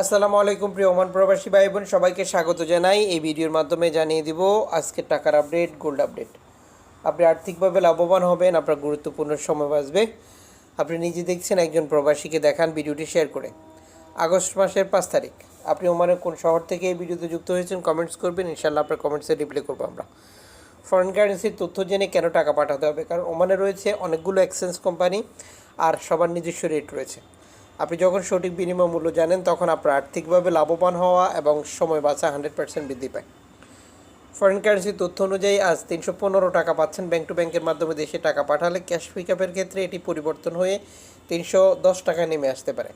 আসসালামু আলাইকুম প্রিয় ওমান প্রবাসী ভাই বোন সবাইকে স্বাগত জানাই। এই ভিডিওর মাধ্যমে জানিয়ে দিব আজকের টাকার আপডেট গোল্ড আপডেট আপনি আর্থিকভাবে লাভবান হবেন, আপনার গুরুত্বপূর্ণ সময় বাঁচবে। আপনি নিজে দেখছেন, একজন প্রবাসীকে দেখান ভিডিওটি শেয়ার করে। আগস্ট মাসের পাঁচ তারিখ। আপনি ওমানের কোন শহর থেকে এই ভিডিওতে যুক্ত হয়েছেন কমেন্টস করবেন ইনশাল্লাহ আপনার কমেন্টসে রিপ্লাই করব আমরা। ফরেন কারেন্সির তথ্য জেনে কেন টাকা পাঠাতে হবে? কারণ ওমানে রয়েছে অনেকগুলো এক্সচেঞ্জ কোম্পানি আর সবার নিজস্ব রেট রয়েছে। আপনি যখন সঠিক বিনিময় মূল্য জানেন, তখন আপনার আর্থিকভাবে লাভবান হওয়া এবং সময় বাঁচা হান্ড্রেড পার্সেন্ট বৃদ্ধি পায়। ফরেন কারেন্সির তথ্য অনুযায়ী, আজ তিনশো পনেরো টাকা পাচ্ছেন ব্যাংক টু ব্যাংকের মাধ্যমে দেশে টাকা পাঠালে ক্যাশ পিকআপের ক্ষেত্রে এটি পরিবর্তন হয়ে তিনশো দশ টাকায় নেমে আসতে পারে।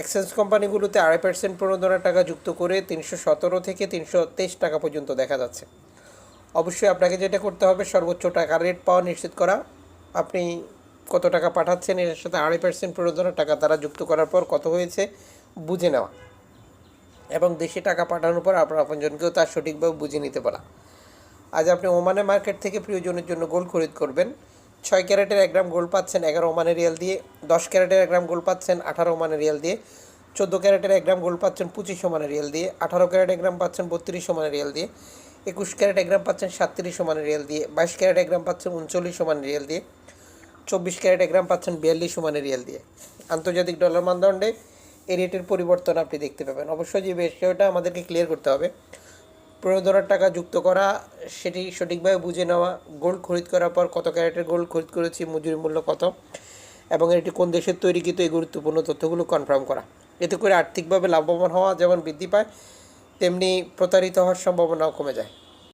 এক্সচেঞ্জ কোম্পানিগুলোতে আড়াই পার্সেন্ট প্রণোদনার টাকা যুক্ত করে তিনশো সতেরো থেকে তিনশো তেইশ টাকা পর্যন্ত দেখা যাচ্ছে। অবশ্যই আপনাকে যেটা করতে হবে, সর্বোচ্চ টাকা রেট পাওয়া নিশ্চিত করা। আপনি কত টাকা পাঠাচ্ছেন, এর সাথে আড়াই পার্সেন্ট প্রণোদনার টাকা তারা যুক্ত করার পর কত হয়েছে, বুঝে নেওয়া। এবং দেশে টাকা পাঠানোর পর আপনার আপনজনকেও তার সঠিকভাবে বুঝে নিতে পারা। আজ আপনি ওমানের মার্কেট থেকে প্রিয়জনের জন্য গোল্ড খরিদ করবেন। ছয় ক্যারেটের এক গ্রাম গোল্ড পাচ্ছেন এগারো ওমানের রিয়াল দিয়ে, দশ ক্যারেটের এক গ্রাম গোল্ড পাচ্ছেন আঠারো ওমানের রিয়াল দিয়ে, চোদ্দ ক্যারেটের এক গ্রাম গোল্ড পাচ্ছেন পঁচিশ ওমানের রিয়াল দিয়ে, আঠারো ক্যারেট এক গ্রাম পাচ্ছেন বত্রিশ ওমানের রিয়াল দিয়ে, একুশ ক্যারেট এক গ্রাম পাচ্ছেন সাতত্রিশ ওমানের রিয়াল দিয়ে, বাইশ ক্যারেট এক গ্রাম পাচ্ছেন উনচল্লিশ ওমানের রিয়াল দিয়ে চব্বিশ ক্যারেট এক গ্রাম পাচ্ছেন বিয়াল্লিশ ওমানের রিয়াল দিয়ে। আন্তর্জাতিক ডলার মানদণ্ডে এই রেটের পরিবর্তন আপনি দেখতে পাবেন। অবশ্যই যে বিষয়টা আমাদেরকে ক্লিয়ার করতে হবে প্রণোদনার টাকা যুক্ত করা, সেটি সঠিকভাবে বুঝে নেওয়া গোল্ড খরিদ করার পর কত ক্যারেটের গোল্ড খরিদ করেছি, মজুরি মূল্য কত, এবং এটি কোন দেশের তৈরিকৃত এই গুরুত্বপূর্ণ তথ্যগুলো কনফার্ম করা। এতে করে আর্থিকভাবে লাভবান হওয়া যেমন বৃদ্ধি পায়, তেমনি প্রতারিত হওয়ার সম্ভাবনাও কমে যায়।